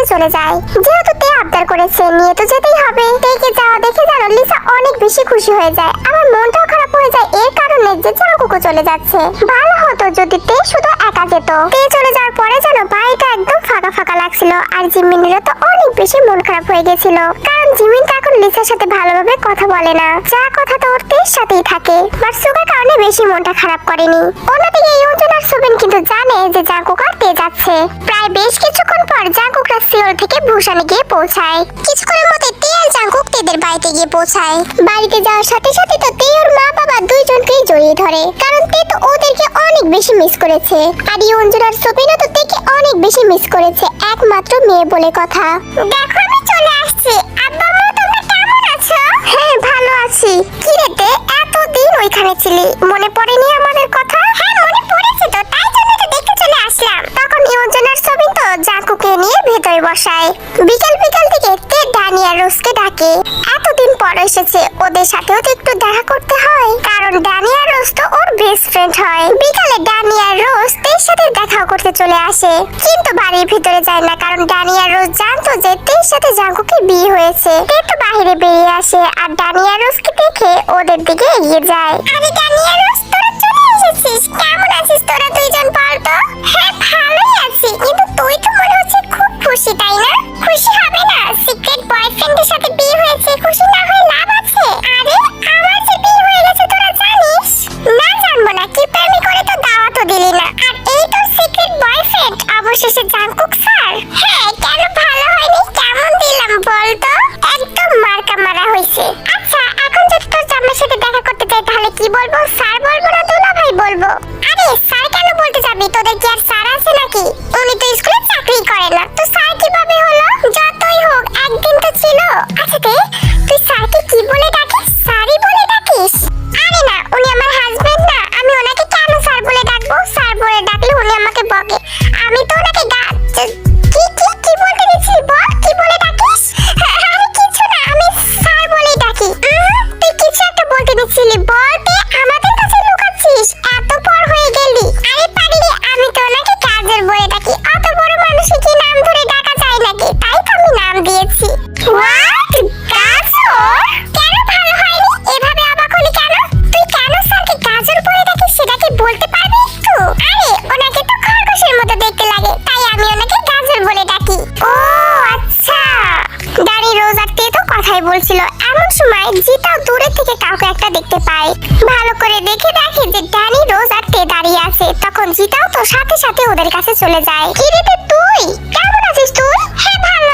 বাড়িতে চলে যায়। যেহেতু তে আবদার করেছে, নিয়ে তো যেতেই হবে। তেকে যাওয়া দেখে জানো লিসা অনেক বেশি খুশি হয়ে যায়। আবার মনটাও খারাপ হয়ে যায় এর কারণে যে জাঙ্কুকও চলে যাচ্ছে। ভালো হতো যদি তে শুধু একা যেত। তে চলে যাওয়ার পরে যেন বাড়িটা একদম ফাঁকা ফাঁকা লাগছিল, আর জিমিনের তো অনেক বেশি মন খারাপ হয়ে গেছিল। কারণ জিমিন তো এখন লিসার সাথে ভালোভাবে কথা বলে না। যা কথা তো ওর তের সাথেই থাকে। বাট সুগার কারণে বেশি মনটা খারাপ করেনি। অন্যদিকে ইউজন আর সুবেন কিন্তু জানে যে জাঙ্কুক তে যাচ্ছে। প্রায় বেশ জাঙ্কুকরা সিওল থেকে ভূষণে গিয়ে পৌঁছায়। কিছুক্ষণের মধ্যে তে আর জাঙ্কুক তেদের বাড়িতে গিয়ে পৌঁছায়। বাড়িতে যাওয়ার সাথে সাথে তো তে মা বাবা দুইজনকেই জড়িয়ে ধরে, কারণ তে তো ওদেরকে অনেক বেশি মিস করেছে। আর ইউনজুন আর সুবিনা তো তেকে অনেক বেশি মিস করেছে, একমাত্র মেয়ে বলে কথা। দেখো আমি চলে আসছি। আব্বা মা, তোমরা কেমন আছো? হ্যাঁ ভালো আছি। কি রে তে, এতদিন ওইখানে ছিলি? মনে পড়েনি আমাদের কথা? হ্যাঁ আর তো জাকুকে নিয়ে ভেতরে বসায়। বিকাল বিকাল থেকে তে ডানিয়া রোজকে ডাকে। এতদিন পর এসেছে, ওদের সাথেও তো একটু দেখা করতে হয়। কারণ ডানিয়া রোজ তো ওর বেস্ট ফ্রেন্ড হয়। বিকালে ডানিয়া রোজ তের সাথে দেখা করতে চলে আসে। কিন্তু বাড়ির ভিতরে যায় না, কারণ ডানিয়া রোজ জানতো যে তের সাথে জাঙ্কুকে বিয়ে হয়েছে। তে তো বাইরে বেরিয়ে আসে, আর ডানিয়া রোজকে দেখে ওদের দিকে এগিয়ে যায়। আরে ডানিয়া রোজ, তোরা এসেছিস কেমন আছিস তোরা দুইজন বল তো হ্যাঁ ভালোই আছি, কিন্তু তুই তো মনে হচ্ছে খুব খুশি, তাই না? খুশি হবে না? সিক্রেট বয়ফ্রেন্ডের সাথে বিয়ে হয়েছে, খুশি না হয় লাভ কাউকে একটা দেখতে পায় ভালো করে দেখে দেখে যে ড্যানি, রোজ আর তে দাঁড়িয়ে আছে, তখন জিতাও তো সাথে সাথে ওদের কাছে চলে যায়। কি রে তুই? কেমন আছিস তুই? হ্যাঁ ভালো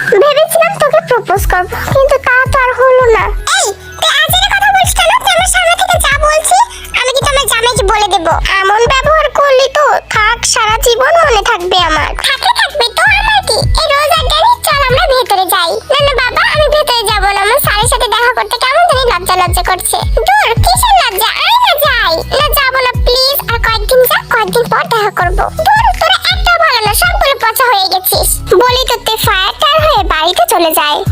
ভেবেছিলাম তোকে প্রপোজ করব কিন্তু তা তো আর হলো না। এই তুই আজের কথা বলছিস কেন? তুই আমার সামনে থেকে যা বলছি আমি কি তোমার জামাইকে বলে দেব? এমন ব্যবহার করলি তো থাক সারা জীবন মনে থাকবে আমার। থাকলে থাকবে তো আমার কি? এই রোজার ডানি চল আমরা ভেতরে যাই। না না বাবা আমি ভেতরে যাব না। আমার স্যারের সাথে দেখা করতে কেমন জানি লজ্জা লজ্জা করছে। দূর কিসের লজ্জা? আয় না যাই। না যাব না প্লিজ আর কয়েকদিন যা কয়েকদিন পর দেখা করব। দূর তোরা একটাও ভালো না সবগুলো পচা হয়ে গেছিস। বলি তো তে ফায়ার বাড়িতে চলে যায়।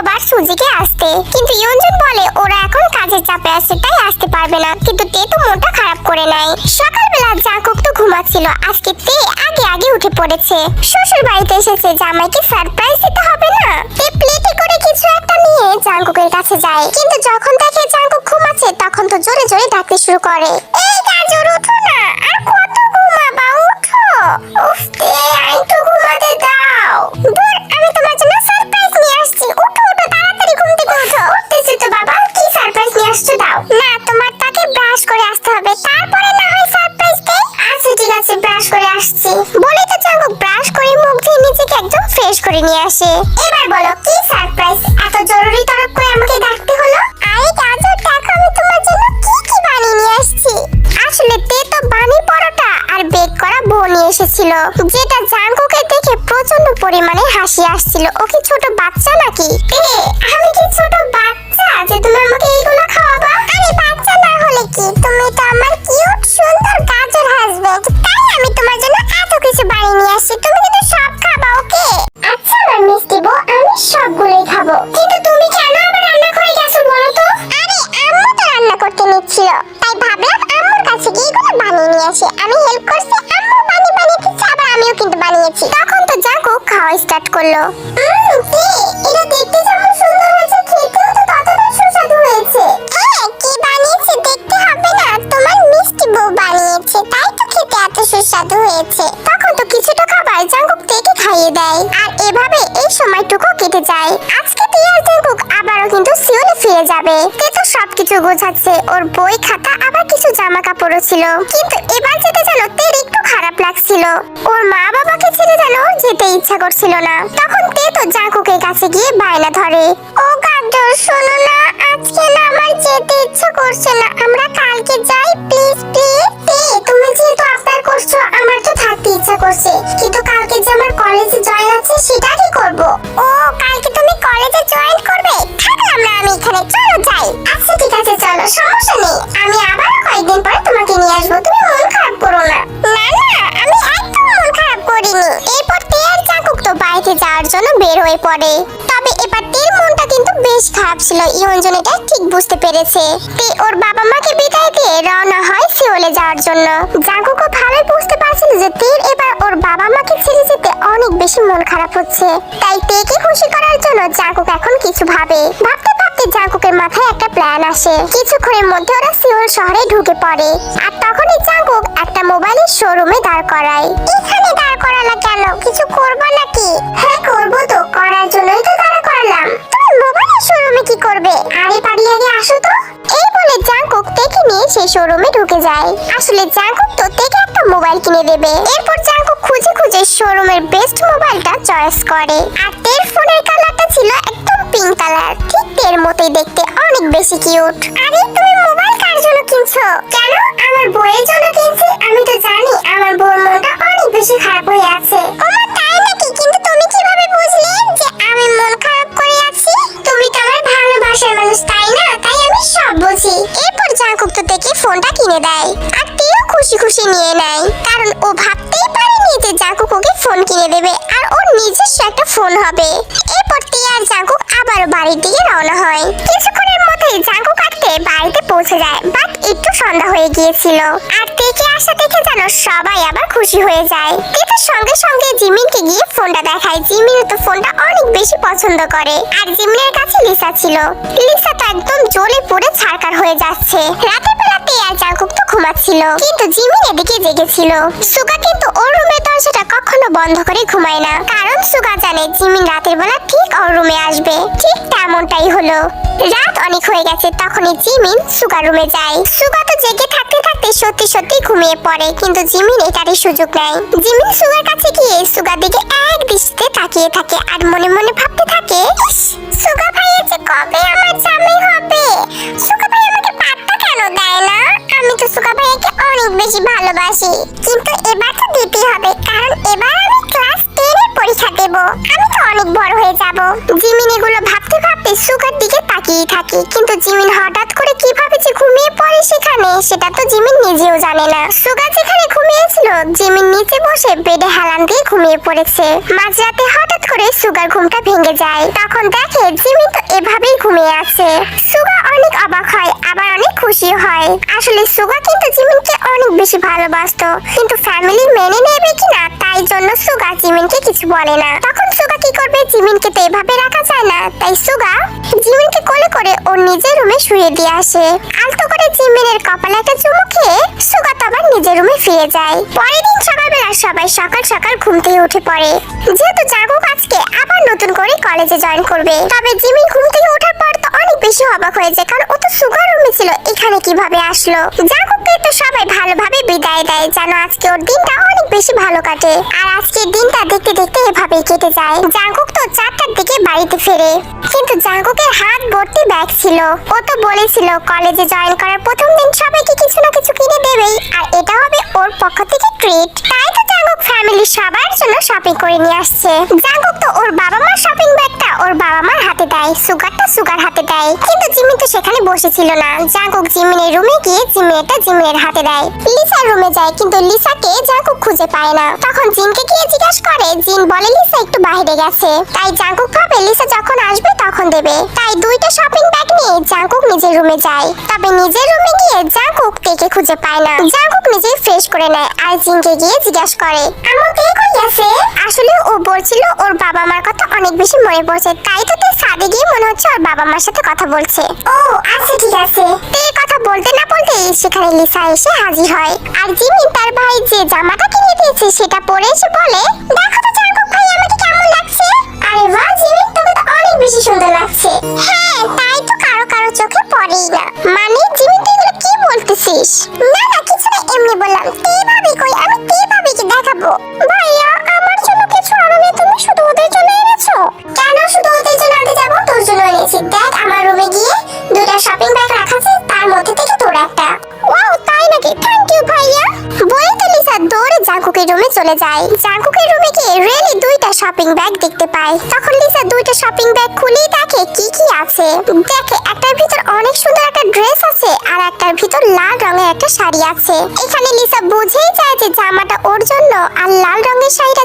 যেহবার সুজিকে আসতে। কিন্তু ইয়ঞ্জন বলে, ওরা এখন কাজের চাপে আছে, তাই আসতে পারবে না। কিন্তু তে তো মনটা খারাপ করে নেয় সকালবেলা জাঙ্কুক তো ঘুমাচ্ছিল। আজকে তে আগে আগে উঠে পড়েছে। শ্বশুর বাড়িতে এসেছে, জামাইকে সারপ্রাইজ দিতে হবে না? তে প্লেটে করে কিছু একটা নিয়ে জাঙ্কুকের কাছে যায়। কিন্তু যখন দেখে জাঙ্কুক ঘুমাচ্ছে, তখন তো জোরে জোরে ডাকতে শুরু করে। এই গাজর উঠো না। আর কত ঘুমাবা উঠো উফ, তে আসে বলে তো চাঙ্গু ব্রাশ করে মুখ ধুয়ে নিজেকে একদম ফ্রেশ করে নিয়ে আসে। এবার বলো, কি সারপ্রাইজ এত জরুরি তরফ করে আমাকে ডাকতে হলো? আরে গাজর, দেখো আমি তোমার জন্য কি কি বানিয়ে নিয়ে আসছি। আসলে তে তো বানি পরোটা আর বেক করা বউ নিয়ে এসেছিল, যেটা জাঙ্গুকে দেখে প্রচণ্ড পরিমাণে হাসি আসছিল। ওকে ছোট করল। উম, কি? এটা দেখতে যেমন সুন্দর হয়েছে খেতেও তো ততটা সুস্বাদু হয়েছে। হ্যাঁ কি বানিয়েছে দেখতে হবে না। তোমার মিষ্টি বউ বানিয়েছে তাই তো খেতে এত সুস্বাদু হয়েছে। তখন তো কিছুটা খাবার জাঙ্কুক থেকে খাইয়ে দেয়। আর এভাবে এই সময়টুকু কেটে যায়। আজকে টিয়ার আবারও কিন্তু সিওলে ফিরে যাবে। তে তো সবকিছু গোছাচ্ছে। কাপড়ও ছিল কিন্তু এবার যেতে যেন তের একটু খারাপ লাগছিল। ওর মা বাবাকে ছেড়ে যেন যেতে ইচ্ছা করছিল না। তখন তে তো জাকুকের কাছে গিয়ে বায়না ধরে। ও গাজর শোনো না, আজকে না যেতে ইচ্ছা করছে না, আমরা কালকে যাই প্লিজ প্লিজ তুমি যেহেতু আবদার করছ, আমার তো থাকতে ইচ্ছা করছে। কিন্তু কালকে যে আমার কলেজে জয়েন আছে, সেটা কি করব? ও, কালকে তুমি কলেজে জয়েন করবে? থাকলাম না আমি এখানে, চলো যাই। আচ্ছা ঠিক আছে, চলো, সমস্যা নেই। আমি আবার কয়েকদিন পরে তোমাকে নিয়ে আসব। তুমি মন খারাপ করো না। না না, আমি একদম মন খারাপ করিনি। এরপর তে আর জাকুক তো বাইরে যাওয়ার জন্য বের হয়ে পড়ে। বেশ খারাপ ছিল ইয়ঞ্জন এটা ঠিক বুঝতে পেরেছে। তে ওর বাবা মাকে বিদায় দিয়ে রওনা হয় সিওলে যাওয়ার জন্য। জাঙ্কুকও ভালোই বুঝতে পারছিল যে তের এবার ওর বাবা মাকে ছেড়ে যেতে অনেক বেশি মন খারাপ হচ্ছে। তাই তেকে খুশি করার জন্য জাঙ্কুক এখন কিছু ভাবে। ভাবতে ভাবতে জাঙ্কুকের মাথায় একটা প্ল্যান আসে। কিছুক্ষণের মধ্যে ওরা সিওল শহরে ঢুকে পড়ে। আর তখনই জাঙ্কুক একটা মোবাইলের শোরুমে দাঁড় করায়। এখানে দাঁড় করালা কেন? কিছু করব নাকি? হ্যাঁ করব তো। করার জন্যই তো দাঁড় করালাম। মোবাইলের শোরুমে কি করবে? আরে পারি আগে আসো তো। এই বলে জাঙ্কুক তেকে নিয়ে সেই শোরুমে ঢুকে যায়। আসলে জাঙ্কুক তো তেকে একটা মোবাইল কিনে দেবে। এরপর জাঙ্কুক খুঁজে খুঁজে শোরুমের বেস্ট মোবাইলটা চয়েস করে। আর তের ফোনের কালারটা ছিল একদম পিঙ্ক কালার ঠিক তের মতোই দেখতে অনেক বেশি কিউট আরে তুমি মোবাইল কার জন্য কিনছো? কেন? আমার বইয়ের জন্য কিনছি। আমি তো জানি আমার বউর মনটা অনেক বেশি খারাপ হয়ে আছে। ওমা, তাই নাকি? কিন্তু তুমি কীভাবে বুঝলে যে আমি মন খারাপ তুমি তো আমার ভালোবাসার মানুষ, তাই না? তাই আমি সব বুঝি। এরপর জাঙ্কুক তো দেখে ফোনটা কিনে দেয়, আর তেও খুশি খুশি নিয়ে নেয়। কারণ ও ভাবতেই পারেনি যে জাঙ্কুক ওকে ফোন কিনে দেবে, আর ওর নিজস্ব একটা ফোন হবে। এরপর তে আর জাঙ্কুক আবারও বাড়ির দিকে রওনা হয়। কিছুক্ষণের মধ্যেই জাঙ্কুক আটকে বাড়িতে পৌঁছে যায়, বাট একটু সন্ধ্যা হয়ে গিয়েছিল। আর তেকে আসা দেখে সবাই আবার খুশি হয়ে যায়। তো সঙ্গে সঙ্গে জিমিনকে গিয়ে ফোনটা দেখায়। জিমিন তো ফোনটা অনেক বেশি পছন্দ করে। আর জিমিনের কাছে লিসা ছিল। লিসা তো একদম জ্বলে পুড়ে ছারকার হয়ে যাচ্ছে। রাতের বেলাতে আর জাঙ্কুক তো ঘুমাচ্ছিল। কিন্তু জিমিন এদিকে জেগেছিল। সুগা কিন্তু ওর রুমের দরজাটা কখনো বন্ধ করে ঘুমায় না। কারণ সুগা জানে জিমিন রাতের বেলা ঠিক ওর রুমে আসবে। ঠিক তেমনটাই হলো। রাত অনেক হয়ে গেছে তখনই জিমিন সুগার রুমে যায়। সুগা তো জেগে থাকতে থাকতে সত্যি সত্যি ঘুমিয়ে পড়ে কিন্তু জিমিন এটারই সুযোগ নেয়। জিমিন সুগার কাছে গিয়ে সুগার দিকে এক দৃষ্টিতে তাকিয়ে থাকে আর মনে মনে ভাবতে থাকে "ইস, সুগা ভাই যে কবে আমার জামাই হবে? সুগা ভাই আমাকে পাত্তা কেন দেয় না? আমি তো সুগা অনেক বেশি ভালোবাসি। কিন্তু এবার তো দিতেই হবে, কারণ এবার আমি ক্লাস টেনে পরীক্ষা দেব। আমি তো অনেক বড় হয়ে যাব। জিমিন এগুলো ভাবতে ভাবতে সুগার দিকে তাকিয়ে থাকি, কিন্তু জিমিন হঠাৎ করে কীভাবে যে ঘুমিয়ে পড়ে সেখানে, সেটা তো জিমিন নিজেও জানে না। সুগার যেখানে ঘুমিয়েছিল জিমিন নিচে বসে বেডে হেলান দিয়ে ঘুমিয়ে পড়েছে। মাঝরাতে হঠাৎ করে সুগার ঘুমটা ভেঙে যায়। তখন দেখে জিমিন তো এভাবেই ঘুমিয়ে আছে। সুগা অনেক অবাক হয়, আবার অনেক খুশি হয়। আসলে সুগা কিন্তু জিমিনকে অনেক বেশি ভালোবাসতো। কিন্তু ফ্যামিলি মেনে নেবে কিনা, তাই জন্য সুগা জিমিনকে কিছু বলে না। তখন সুগা কি করবে? জিমিনকে তো এভাবে রাখা যায় না। তাই সুগা জিমিনকে কোলে করে ওর নিজের রুমে শুয়ে দিয়ে আসে। আলতো করে জিমিনের কপালে একটা চুমু খেয়ে সুগা তো আবার নিজের রুমে ফিরে যায়। পরের দিন সকালবেলা সবাই সকাল সকাল ঘুম থেকে উঠে পড়ে। যেহেতু জাগুক আজকে, আবার নতুন করে কলেজে জয়েন করবে। তবে জিমিন ঘুম থেকে ওঠার বেশি অবাক হয়ে যায় কারণ ও তো সুগার রুমে ছিল। এখানে কীভাবে আসলো? জাগুককে তো সবাই ভালোভাবে বিদায় দেয়। যেন আজকে ওর দিনটা অনেক বেশি ভালো কাটে। আর আজকের দিনটা দেখতে দেখতে এভাবেই কেটে যায়। জাঙ্কুক তো চারটার দিকে বাড়িতে ফেরে। কিন্তু জাঙ্কুকের হাত ভর্তি ব্যাগ ছিল। ও তো বলেছিল, কলেজে জয়েন করার প্রথম দিন সবাইকে কিছু না কিছু কিনে দেবেই। আর এটা হবে ওর পক্ষ থেকে ট্রিট তাই তো জাঙ্কুক ফ্যামিলি সবার জন্য শপিং করে নিয়ে আসছে। জাঙ্কুক তো ওর বাবা মার শপিং ব্যাগটা ওর বাবা মার হাতে দেয়। সুগারটা সুগার হাতে দেয়। কিন্তু জিমিন তো সেখানে বসেছিল না। জাঙ্কুক জিমিনের রুমে গিয়ে জিমিনেরটা জিমিনের হাতে দেয়। লিসার রুমে যায়, কিন্তু লিসাকে জাঙ্কুক খুঁজে পায় না। তখন জিনকে গিয়ে জিজ্ঞাসা করে জিন বলে লিসা একটু বাইরে গেছে? তাই জাঙ্কুক ভাবে, লিসা যখন আসবে তখন দেবে। তাই দুইটা শপিং ব্যাগ নিয়ে জাঙ্কুক নিজের রুমে যায়। তবে নিজের রুমে গিয়ে জাঙ্কুক তেকে খুঁজে পায় না। জাঙ্কুক নিজেই ফ্রেশ করে নেয় আর জিনকে গিয়ে জিজ্ঞাসা করে আমার তে কই আছে আসলে ও বলছিল, ওর বাবা মার কথা অনেক বেশি মনে পড়ছে। তাই তো তে সাদে গিয়ে মনে হচ্ছে ওর বাবা মার সাথে কথা বলছে। ও আচ্ছা ঠিক আছে। তে কথা বলতে না বলতে সেখানে লিসা এসে হাজির হয়। আর জিমি তার ভাই যে জামাটা কিনে দিয়েছে সেটা পরে এসে বলে চলে যায় জাঙ্কুকের রুমে গিয়ে রেলি দুইটা শপিং ব্যাগ দেখতে পাই। তখন লিসা দুইটা শপিং ব্যাগ খুলেই দেখে কি কি আছে। দেখে, একটার ভিতর অনেক সুন্দর একটা ড্রেস আছে, আর একটার ভিতর লাল রঙের একটা শাড়ি আছে। এখানে লিসা বুঝেই যায় যে জামাটা ওর জন্য আর লাল রঙের শাড়িটা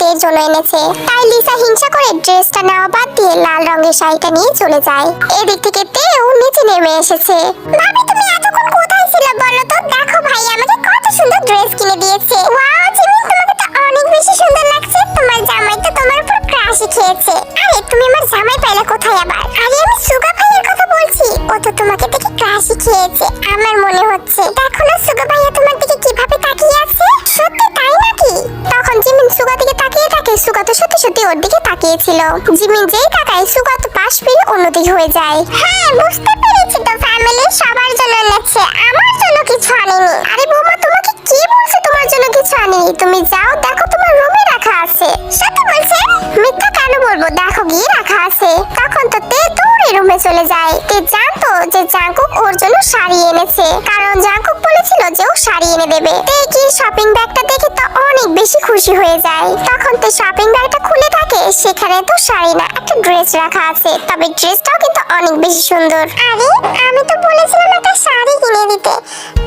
তের জন্য এনেছে। তাই লিসা হিংসা করে ড্রেসটা নেওয়া বাদ দিয়ে লাল রঙের শাড়িটা নিয়ে চলে যায়। এদিক থেকে তেও নিচে নেমে এসেছে। ভাবি, তুমি এতক্ষণ কোথায় ছিলে বলো তো? দেখো ভাই, আমাকে কত সুন্দর ড্রেস কিনে দিয়েছে। ওয়াও, জিমিন, তোমাকে অনেক বেশি সুন্দর লাগছে। তোমার জামাই তো তোমার উপর ক্রাশই খেয়েছে। আরে, তুমি আমার জামাই পাইলে কোথায় আবার? আরে, আমি সুগা ভাইয়ের কথা বলছি। ও তো তোমাকে দেখে ক্রাশই খেয়েছে, আমার মনে হচ্ছে। দেখো না, সুগা ভাইয়া তোমার দিকে কীভাবে তাকিয়ে আছে? সত্যি তাই নাকি? তখন জিমিন সুগা দিকে তাকিয়ে থাকে সুগা তো সত্যি সত্যি ওর দিকে তাকিয়েছিল। জিমিন যেই তাকায়, সুগা তো পাশ ফিরে অন্যদিকে হয়ে যায়। হ্যাঁ বুঝতে পেরেছি জাঙ্কুক বলেছিল যে ও শাড়ি এনে দেবে। কি শপিং ব্যাগটা খুশি হয়ে যায়, তখন তে শপিং ব্যাগটা খুলে থাকে, সেখানে তো শাড়ি না, একটা ড্রেস রাখা আছে, তবে ড্রেসটাও কিন্তু অনেক বেশি সুন্দর। আরে, আমি তো বলেছিলাম একটা শাড়ি কিনে দিতে,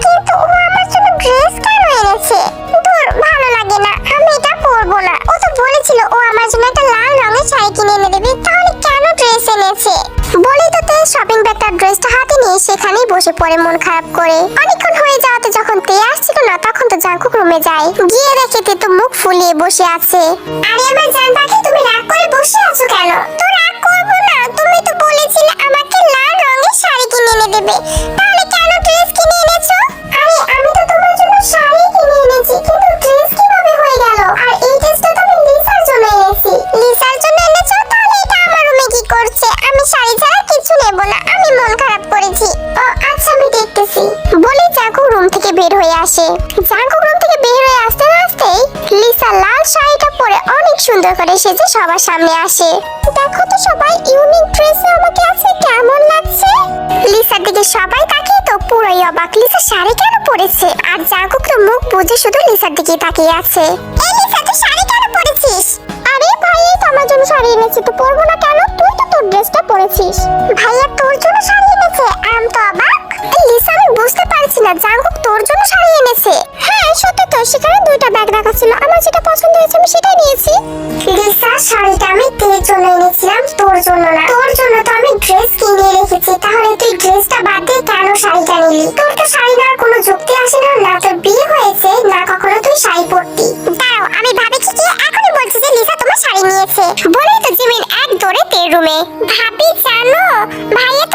কিন্তু ও আমার জন্য ড্রেস কেন এনেছে? দূর ভালো লাগে না, আমি এটা পরবো না। ও তো বলেছিল ও আমার জন্য একটা লাল রঙের শাড়ি কিনে এনে দেবে, তাহলে কেন ড্রেস এনেছে? বলেই তো তে শপিং ব্যাগটা ড্রেসটা হাতে নিয়ে সেখানেই বসে পড়ে মন খারাপ করে। অনেকক্ষণ হয়ে যাওয়াতে যখন তে আসছিল না, তখন তো জাঙ্কুক রুমে যায়। গিয়ে দেখে তে তো মুখ ফুলিয়ে বসে আছে। আরে আমার জান পাখি, তুমি রাগ করে বসে আছো কেন? তো রাগ করব না, তুমি তো বলেছিলে করে সেজে সবার সামনে আসে। দেখো তো সবাই ইউনিক ড্রেসে আমাকে আছে, কেমন লাগছে? লিসার দিকে সবাই তাকিয়ে তো পুরোই অবাক। লিসা শাড়ি কেন পরেছে? আর জাঙ্কুক তো মুখ বুঝে শুধু লিসার দিকে তাকিয়ে আছে। এই লিসা, তুই শাড়ি কেন পরেছিস? আরে ভাই তো আমার জন্য শাড়ি এনেছি, তো পরবো না কেন? তুই তো তোর ড্রেসটা পরেছিস। ভাইয়া তোর জন্য শাড়ি এনেছে? আম তো অবাক। লিসা, আমি বুঝতে পারছি না, জাঙ্কুক তোর জন্য শাড়ি এনেছে। হ্যাঁ সত্যি তো, সেখানে দুইটা ব্যাগ রাখা ছিল। আমার যেটা পছন্দ হয়েছে, আমি সেটাই নিয়েছি। শাড়িটা আমি তোর জন্য এনেছিলাম, তোর জন্য না। তোর জন্য তো আমি ড্রেস কিনে রেখেছি, তাহলে তুই ড্রেসটা বাদ দিয়ে কেন শাড়িটা নিলি? তোর তো শাড়ি নেওয়ার কোনো যুক্তি আসে না না তোর বিয়ে হয়েছে, না কখনো তুই শাড়ি পরতি। দাঁড়াও, আমি ভাবি কি কি এখনই বলছি যে লিসা তোমার শাড়ি নিয়েছে। বলেই তো জিমিন এক দৌড়ে তের রুমে। ভাবি জানো ভাইয়া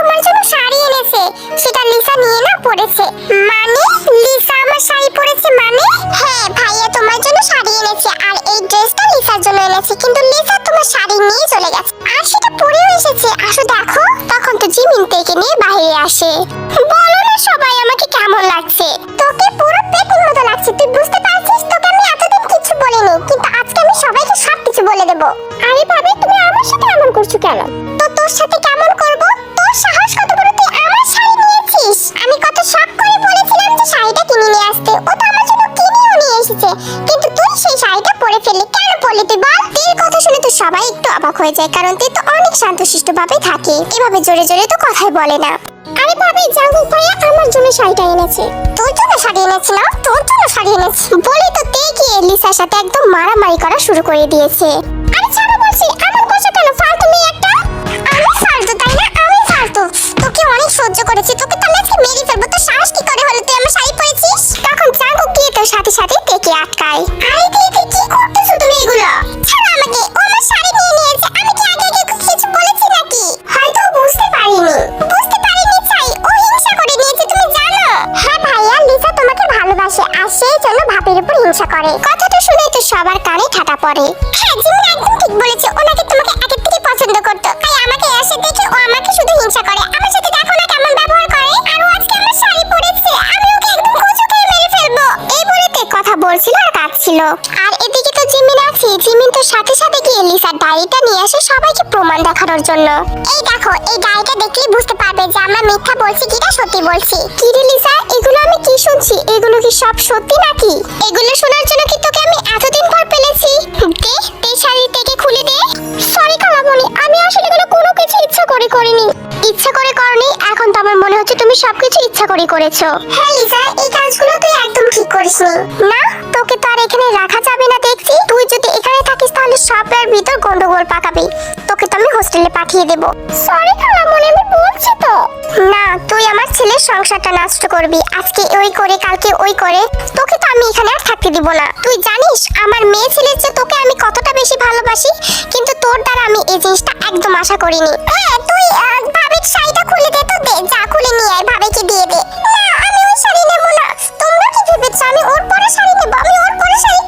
হয়ে যায়, কারণ তে তো অনেক শান্তশিষ্ট ভাবে থাকে। এভাবে জোরে জোরে তো কথাই বলে না। আরে ভাবি জাঙ্গুক ভাইয়া আমার জন্য শাড়িটা এনেছে। তোর জন্য শাড়ি এনেছি না? তোর জন্য শাড়ি এনেছি। বলে তো তে গিয়ে লিসার সাথে একদম মারামারি করা শুরু করে দিয়েছে। আরে ছাড়ো বলছি আমার কোষা কেন? ফালতু মেয়ে একটা? আমি ফালতু, তাই না? আমি ফালতু। তোকে অনেক সহ্য করেছি। তোকে তো আমি আজকে মেরে ফেলব। তো সাহস কি করে হলো? তুই আমার শাড়ি পরেছিস? তখন জাঙ্গুক গিয়ে তোর সাথে সাথে হিংসা করে। কথাটা শুনে তো সবার কানে ঠাটা পড়ে। হ্যাঁ জিমিন একদম ঠিক বলেছে। ওনাকে তোমাকে আগের থেকে পছন্দ করতো। তাই আমাকে এসে দেখে ও আমাকে শুধু হিংসা করে। আমার সাথে দেখো না কেমন ব্যবহার করে। আর ও আজকে আমার শাড়ি পরেছে। আমি ওকে একদম কচু খেয়ে মেরে ফেলব। এই বলে তে কথা বলছিল আর কাঁদছিল। আর এদিকে তো জিমিন আছে। জিমিন তো সাথে সাথে গিয়ে লিসার ডায়েরিটা নিয়ে আসে সবাইকে প্রমাণ দেখানোর জন্য। এই দেখো, এই ডায়েরিটা দেখলেই বুঝতে পারবে যে আমরা মিথ্যা বলছি কিনা সত্যি বলছি। কি লিসা এগুলো আমি কি শুনছি? এগুলো কি সব সত্যি নাকি? এগুলো শোনার জন্য কি তোকে আমি এতদিন পর পেলেছি? দে দে শাড়ি থেকে খুলে দে। সরি কালামণি, আমি আসলে এগুলো কোনো কিছু ইচ্ছা করে করিনি। ইচ্ছা করে করনি, এখন তো আমার মনে হচ্ছে তুমি সবকিছু ইচ্ছা করে করেছ। হ্যাঁ লিসা এই কাজগুলো তুই একদম ঠিক করিসনি। না, তোকে তো আর এখানে রাখা যাবে না, দেখছি। তুই যদি এখানে থাকিস, তাহলে সবের ভিতর গন্ডগোল পাকাবি। তোকে আমি হোস্টেলে পাঠিয়ে দেব। সরি খালামণি আমি বলছি তো। না, তুই আমার ছেলের সংসারটা নষ্ট করবি। আজকে ওই করে, কালকে ওই করে। তোকে তো আমি এখানে আর থাকতে দিব না। তুই জানিস, আমার মেয়ে ছেলের চেয়ে তোকে আমি কতটা বেশি ভালোবাসি? কিন্তু তোর দ্বারা আমি এই জিনিসটা একদম আশা করিনি। হ্যাঁ তুই ভাবির শাড়িটা খুলে দে তো দে। যা খুলে নিয়ে আয়, ভাবিকে দিয়ে দে। না, আমি ওই শাড়ি নেব না। তোমরা কি ভেবেছো আমি ওর পরে শাড়ি নেব? আমি ওর পরে শাড়ি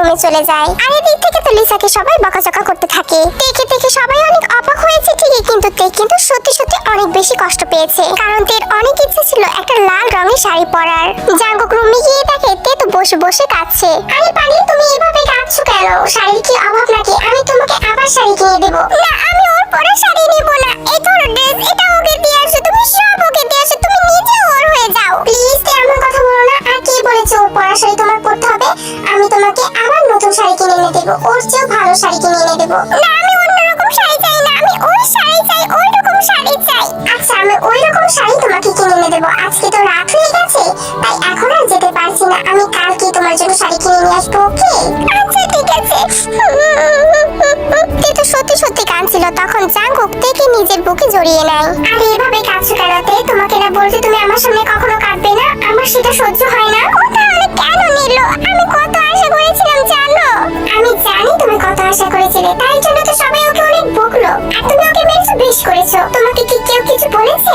রুমে চলে যায়। আর এদিক থেকে তো লিসাকে সবাই বকাঝকা করতে থাকে। দেখে দেখে সবাই অনেক অবাক হয়েছে ঠিকই, কিন্তু তে কিন্তু সত্যি সত্যি অনেক বেশি কষ্ট পেয়েছে। কারণ তের অনেক ইচ্ছে ছিল একটা লাল রঙের শাড়ি পরার। জাঙ্গুক রুমে গিয়ে দেখে তে তো বসে বসে কাঁদছে। আরে পাগলি, তুমি এভাবে কাঁদছো কেন? শাড়ির কি অভাব নাকি? আমি তোমাকে আবার শাড়ি কিনে দেব। না, আমি ওর পরে শাড়ি নিব না। এই ধরো ড্রেস এটা ওকে দিয়ে আসো, তুমি সব ওকে দিয়ে আসো, তুমি নিজে ওর হয়ে যাও। প্লিজ, তে এমন কথা বলো না। আর কে বলেছে ওর পরা শাড়ি তোমার পরতে হবে, আমি তোমাকে আবার নতুন শাড়ি কিনে এনে দেবো। ওর চেয়েও ভালো শাড়ি কিনে এনে দেবো। না, আমি অন্যরকম শাড়ি চাই না, আমি ওই শাড়ি চাই ওই রকম শাড়ি চাই। আচ্ছা আমি ওই রকম শাড়ি তোমাকে কিনে এনে দেবো। আজকে তো রাত হয়ে গেছে, তাই এখন আর যেতে পারছি না। আমি কালকে তোমার জন্য শাড়ি কিনে নিয়ে আসব, ওকে? আচ্ছা ঠিক আছে। তে সত্যি সত্যি কাঁদছিল, তখন জাঙ্গুক তেকে নিজের বুকে জড়িয়ে নেয়। আরে, এভাবে কাঁদছো কেন তোমাকে না বলতে তুমি আমার সামনে কখনো কাঁদবে না? আমার সেটা সহ্য হয় না। নিল আমি কত আশা করেছিলাম, জানো? আমি জানি তুমি কত আশা করেছিলে তাই জন্য তো সবাই ওকে অনেক বকলো। আর তুমি ওকে মেরেছো, বেশ করেছ। তোমাকে কি কেউ কিছু বলেছে?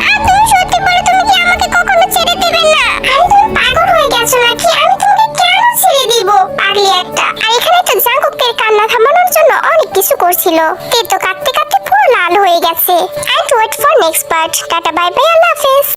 না তুমি সত্যি বলে, তুমি কি আমাকে কখনো ছেড়ে দেবে না? আরে তুমি পাগল হয়ে গেছো নাকি? আমি তোমাকে কেন ছেড়ে দিব? পাগলি একটা। আর এখানে তো জাঙ্গুকের কান্না থামানোর জন্য অনেক কিছু করছিল। তে তো কাঁদতে কাঁদতে পুরো লাল হয়ে গেছে। And wait for next part. Tata, bye bye, আল্লাহ হাফেজ।